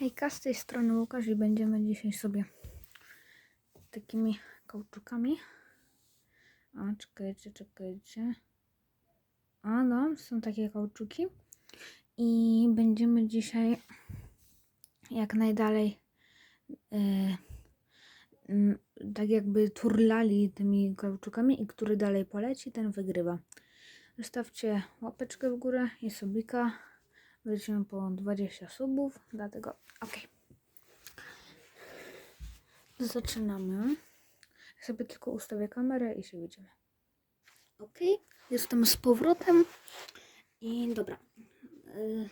Hejka, z tej strony Łukasz i będziemy dzisiaj sobie takimi kauczukami. A, czekajcie, czekajcie. A no, są takie kauczuki. I będziemy dzisiaj jak najdalej e, tak jakby turlali tymi kauczukami i który dalej poleci, ten wygrywa. Zostawcie łapeczkę w górę i subika. Lecimy po 20 subów, dlatego ok. Zaczynamy. Ja sobie tylko ustawię kamerę i się widzimy. Ok, jestem z powrotem. I dobra. Y,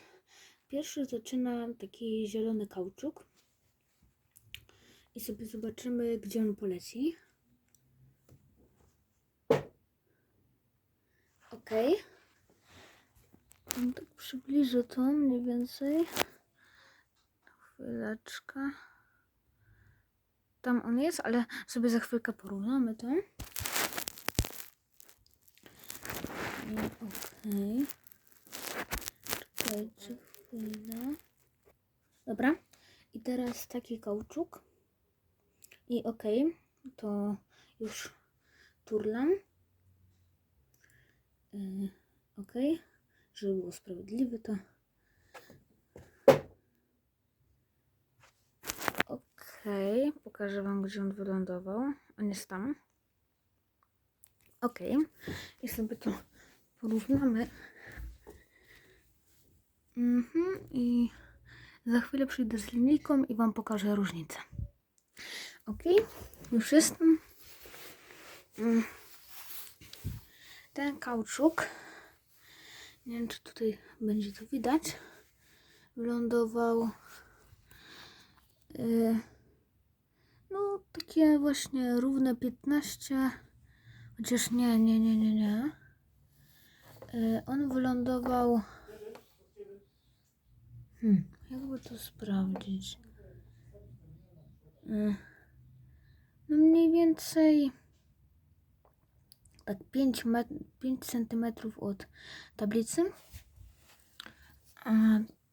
Pierwszy zaczyna taki zielony kauczuk. I sobie zobaczymy, gdzie on poleci. Ok. Tak przybliżę to mniej więcej. Chwileczkę. Tam on jest, ale sobie za chwilkę porównamy to. Okej. Czekajcie chwilę. Dobra. I teraz taki kauczuk. I okej, to już turlam. Yy, okej żeby było sprawiedliwe, to okej, pokażę wam, gdzie on wylądował. On jest tam. Okej, i sobie to porównamy. Mhm, i za chwilę przyjdę z linijką i wam pokażę różnicę. Okej, już jestem. Mm. Ten kauczuk nie wiem, czy tutaj będzie to widać. Wylądował. Yy, no, takie właśnie równe 15. Chociaż nie, nie, nie, nie, nie. Yy, on wylądował. Hmm, jakby to sprawdzić? Yy, no mniej więcej tak 5, met- 5 cm od tablicy. A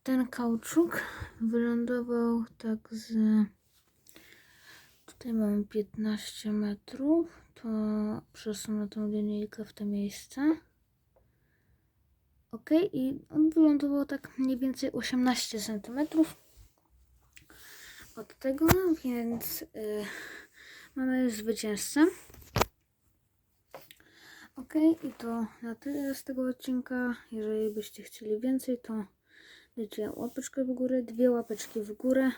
ten kauczuk wylądował tak z. Tutaj mamy 15 metrów. To przesunę tą linijkę w to miejsce. Ok, i on wylądował tak mniej więcej 18 cm od tego, więc y, mamy zwycięzcę. Ok, i to na tyle z tego odcinka. Jeżeli byście chcieli więcej, to dajcie łapeczkę w górę, dwie łapeczki w górę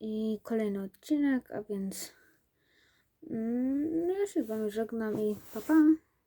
i kolejny odcinek, a więc mm, ja się z wami żegnam i pa pa!